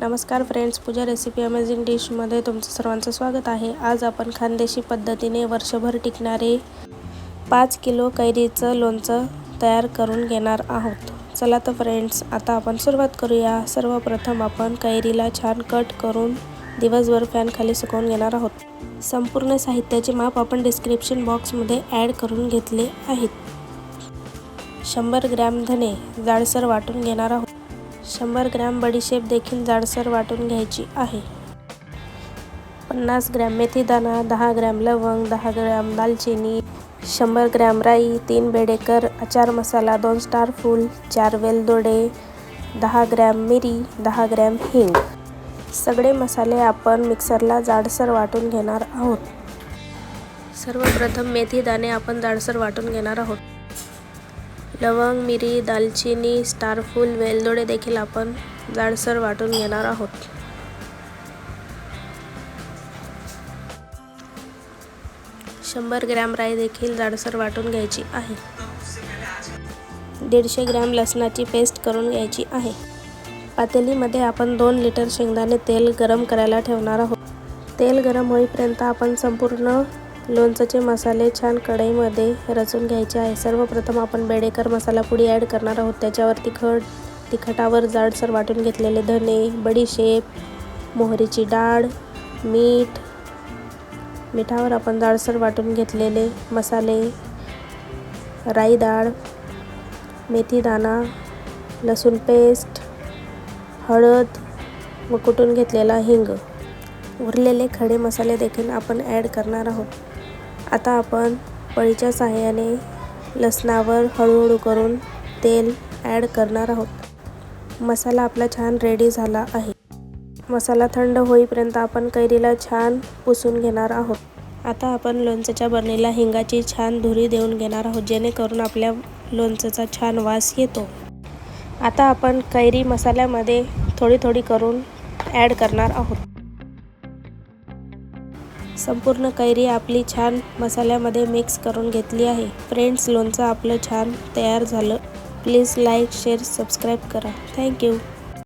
नमस्कार friends Pooja recipe amazing डिशमध्ये तुमचं सर्वांचं स्वागत आहे. आज आपण खानदेशी पद्धतीने वर्षभर टिकणारे पाच किलो कैरीचं लोणचं तयार करून घेणार आहोत. चला तर फ्रेंड्स आता आपण सुरुवात करूया. सर्वप्रथम आपण कैरीला छान कट करून दिवसभर फॅनखाली सुकवून घेणार आहोत. संपूर्ण साहित्याचे माप आपण डिस्क्रिप्शन बॉक्समध्ये ॲड करून घेतले आहेत. शंभर ग्रॅम धने जाडसर वाटून घेणार आहोत. शंभर ग्रॅम बडीशेप देखील जाडसर वाटून घ्यायची आहे. पन्नास ग्रॅम मेथीदाणा दहा ग्रॅम लवंग दहा ग्रॅम दालचिनी शंभर ग्रॅम राई तीन बेडेकर अचार मसाला दोन स्टार फूल चार वेलदोडे दहा ग्रॅम मिरी दहा ग्रॅम हिंग. सगळे मसाले आपण मिक्सरला जाडसर वाटून घेणार आहोत. सर्वप्रथम मेथी दाणे आपण जाडसर वाटून घेणार आहोत. लवंग मिरी दालचिनी स्टारफूल वेलदोडे देखील आपण जाडसर वाटून घेणार आहोत. शंभर ग्रॅम राई देखील जाडसर वाटून घ्यायची आहे. दीडशे ग्रॅम लसणाची पेस्ट करून घ्यायची आहे. पातेलीमध्ये आपण दोन लिटर शेंगदाणे तेल गरम करायला ठेवणार आहोत. तेल गरम होईपर्यंत आपण संपूर्ण लोणचाचे मसाले छान कढईमध्ये रचून घ्यायचे आहे. सर्वप्रथम आपण बेडेकर मसाला पुडी ॲड करणार आहोत. त्याच्यावर तिखट तिखटावर जाडसर वाटून घेतलेले धने बडीशेप मोहरीची डाळ मीठ. मिठावर आपण जाडसर वाटून घेतलेले मसाले राई डाळ मेथीदाणा लसूण पेस्ट हळद व कुटून घेतलेला हिंग. उरलेले खडे मसाले देखील आपण ॲड करणार आहोत. आता आपण पळीच्या सहाय्याने लसणावर हळूहळू करून तेल ॲड करणार आहोत. मसाला आपला छान रेडी झाला आहे. मसाला थंड होईपर्यंत आपण कैरीला छान पुसून घेणार आहोत. आता आपण लोणच्याच्या बरणीला हिंगाची छान धुरी देऊन घेणार आहोत जेणेकरून आपल्या लोणचंचा छान वास येतो. आता आपण कैरी मसाल्यामध्ये थोडी थोडी करून ॲड करणार आहोत. संपूर्ण कैरी आपली छान मसाल्यामध्ये मिक्स करून घेतली आहे. फ्रेंड्स लोणचं आपलं छान तयार झालं. प्लीज लाईक शेअर सबस्क्राईब करा. Thank you